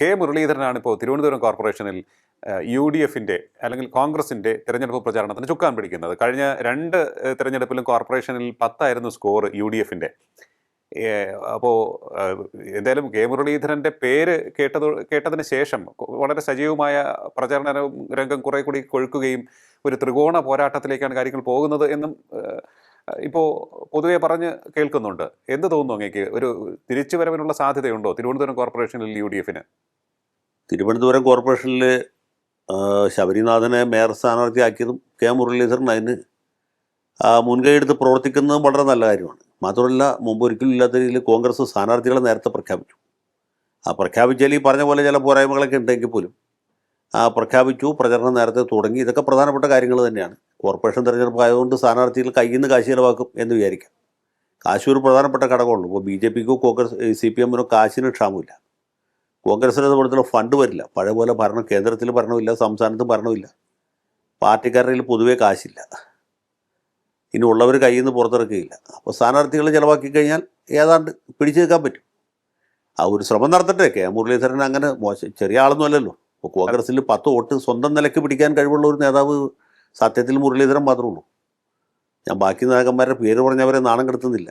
K മുരളീധരനാണ് ഇപ്പോൾ തിരുവനന്തപുരം കോർപ്പറേഷനിൽ U D എഫിന്റെ അല്ലെങ്കിൽ കോൺഗ്രസിന്റെ തിരഞ്ഞെടുപ്പ് പ്രചാരണത്തിന് ചുക്കാൻ പിടിക്കുന്നത്. കഴിഞ്ഞ രണ്ട് തിരഞ്ഞെടുപ്പിലും കോർപ്പറേഷനിൽ പത്തായിരുന്നു സ്കോർ യു ഡി എഫിന്റെ അപ്പോൾ എന്തായാലും കെ മുരളീധരന്റെ പേര് കേട്ടത് കേട്ടതിന് ശേഷം വളരെ സജീവമായ പ്രചാരണ രംഗം കുറെ കൂടി കൊഴുക്കുകയും ഒരു ത്രികോണ പോരാട്ടത്തിലേക്കാണ് കാര്യങ്ങൾ പോകുന്നത് എന്നും ഇപ്പോൾ പൊതുവെ പറഞ്ഞ് കേൾക്കുന്നുണ്ട്. എന്ത് തോന്നുന്നു അങ്ങേക്ക്? ഒരു തിരിച്ചുവരവിനുള്ള സാധ്യതയുണ്ടോ തിരുവനന്തപുരം കോർപ്പറേഷനിൽ യു ഡി എഫിന് തിരുവനന്തപുരം കോർപ്പറേഷനിൽ ശബരിനാഥനെ മേയർ സ്ഥാനാർത്ഥിയാക്കിയതും കെ മുരളീധരൻ അതിന് മുൻകൈയെടുത്ത് പ്രവർത്തിക്കുന്നതും വളരെ നല്ല കാര്യമാണ്. മാത്രമല്ല മുമ്പ് ഒരിക്കലും ഇല്ലാത്ത രീതിയിൽ കോൺഗ്രസ് സ്ഥാനാർത്ഥികളെ നേരത്തെ പ്രഖ്യാപിച്ചു. ആ പ്രഖ്യാപിച്ചാൽ ഈ പറഞ്ഞ പോലെ ചില പോരായ്മകളൊക്കെ ഉണ്ടെങ്കിൽ പോലും ആ പ്രഖ്യാപിച്ചു പ്രചരണം നേരത്തെ തുടങ്ങി. ഇതൊക്കെ പ്രധാനപ്പെട്ട കാര്യങ്ങൾ തന്നെയാണ്. കോർപ്പറേഷൻ തെരഞ്ഞെടുപ്പ് ആയതുകൊണ്ട് സ്ഥാനാർത്ഥികൾ കയ്യിൽ നിന്ന് കാശ് ചിലവാക്കും എന്ന് വിചാരിക്കാം. കാശ് ഒരു പ്രധാനപ്പെട്ട ഘടകമുള്ളൂ ഇപ്പോൾ ബി ജെ പിക്കോ കോൺഗ്രസ് സി പി എമ്മിനോ കാശിന് ക്ഷാമമില്ല. കോൺഗ്രസിനെ സംബന്ധിച്ചുള്ള ഫണ്ട് വരില്ല. പഴയ പോലെ ഭരണം കേന്ദ്രത്തിൽ ഭരണമില്ല സംസ്ഥാനത്തും ഭരണമില്ല. പാർട്ടിക്കാരുടെ കയ്യിൽ പൊതുവേ കാശില്ല. ഇനി ഉള്ളവർ കയ്യിൽ നിന്ന് പുറത്തിറക്കുകയില്ല. അപ്പോൾ സ്ഥാനാർത്ഥികൾ ചിലവാക്കി കഴിഞ്ഞാൽ ഏതാണ്ട് പിടിച്ചു നിൽക്കാൻ പറ്റും. ആ ഒരു ശ്രമം നടത്തട്ടെ. കെ. മുരളീധരൻ അങ്ങനെ മോശം ചെറിയ ആളൊന്നും അല്ലല്ലോ. ഇപ്പോൾ കോൺഗ്രസിൽ പത്ത് വോട്ട് സ്വന്തം നിലയ്ക്ക് പിടിക്കാൻ കഴിവുള്ള ഒരു നേതാവ് സത്യത്തിൽ മുരളീധരൻ മാത്രമേ ഉള്ളൂ. ഞാൻ ബാക്കി നേതാക്കന്മാരുടെ പേര് പറഞ്ഞവരെ നാണം കെടുത്തുന്നില്ല.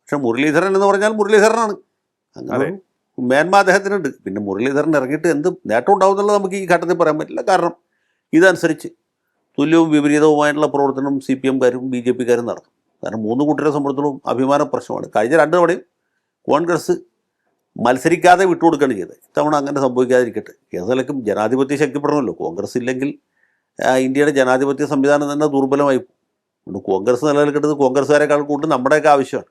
പക്ഷെ മുരളീധരൻ എന്ന് പറഞ്ഞാൽ മുരളീധരനാണ്. അങ്ങനെ മേന്മ അദ്ദേഹത്തിനുണ്ട്. പിന്നെ മുരളീധരൻ ഇറങ്ങിയിട്ട് എന്ത് നേട്ടം ഉണ്ടാവും എന്നുള്ളത് നമുക്ക് ഈ ഘട്ടത്തിൽ പറയാൻ പറ്റില്ല. കാരണം ഇതനുസരിച്ച് തുല്യവും വിപരീതവുമായിട്ടുള്ള പ്രവർത്തനം സി പി എംകാരും ബി ജെ പിക്കാരും നടത്തും. കാരണം മൂന്ന് കൂട്ടരെ സംബന്ധിച്ചിടത്തോളം അഭിമാന പ്രശ്നമാണ്. കഴിഞ്ഞ രണ്ട് തവണയും കോൺഗ്രസ് മത്സരിക്കാതെ വിട്ടുകൊടുക്കുകയാണ് ചെയ്തത്. ഇത്തവണ അങ്ങനെ സംഭവിക്കാതിരിക്കട്ടെ. ഏതെങ്കിലും ജനാധിപത്യ ശക്തിപ്പെടണമല്ലോ. കോൺഗ്രസ് ഇല്ലെങ്കിൽ ഇന്ത്യയുടെ ജനാധിപത്യ സംവിധാനം തന്നെ ദുർബലമായി പോകും. കോൺഗ്രസ് നിലനിൽക്കേണ്ടത് കോൺഗ്രസ്സുകാരെക്കാൾ കൂടുതൽ നമ്മുടെയൊക്കെ ആവശ്യമാണ്.